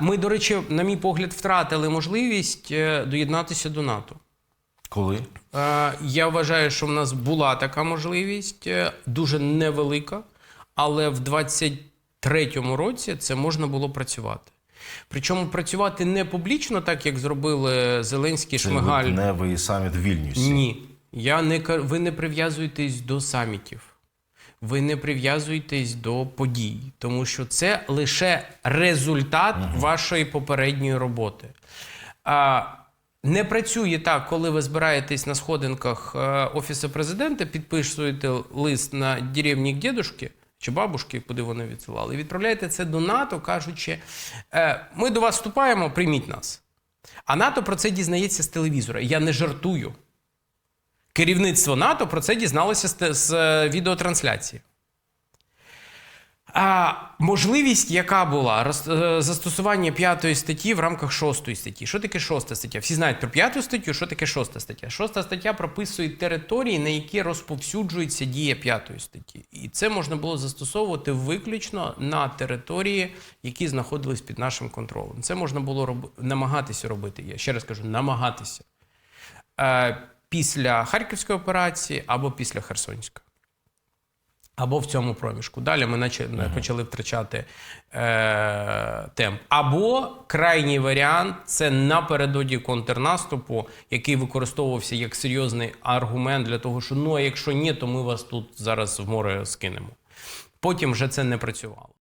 Ми, до речі, на мій погляд, втратили можливість е, доєднатися до НАТО. Коли? Е, Я вважаю, що в нас була така можливість, е, дуже невелика, але в 23-му році це можна було працювати. Причому працювати не публічно, так як зробили Зеленський Це Шмигаль. липневий саміт в Вільнюсі. Ні. Я не, ви не прив'язуєтесь до самітів. Ви не прив'язуєтесь до подій, тому що це лише результат вашої попередньої роботи. А, не працює так, коли ви збираєтесь на сходинках е, Офісу президента, підписуєте лист на деревні к дедушки чи бабушки, куди вони відсилали, і відправляєте це до НАТО, кажучи: е, ми до вас вступаємо, прийміть нас. А НАТО про це дізнається з телевізора. Я не жартую. Керівництво НАТО про це дізналося з, е, відеотрансляції. А можливість, яка була роз- е, застосування п'ятої статті в рамках шостої статті. Що таке шоста стаття? Всі знають про п'яту статтю, що таке шоста стаття. Шоста стаття прописує території, на які розповсюджується дія п'ятої статті. І це можна було застосовувати виключно на території, які знаходились під нашим контролем. Це можна було роб... намагатися робити. Я ще раз кажу, намагатися. Е, після Харківської операції або після Херсонської. Або в цьому проміжку. Далі ми наче, почали втрачати е, темп. Або крайній варіант це напередодні контрнаступу, який використовувався як серйозний аргумент для того, що ну а якщо ні, то ми вас тут зараз в море скинемо. Потім вже це не працювало.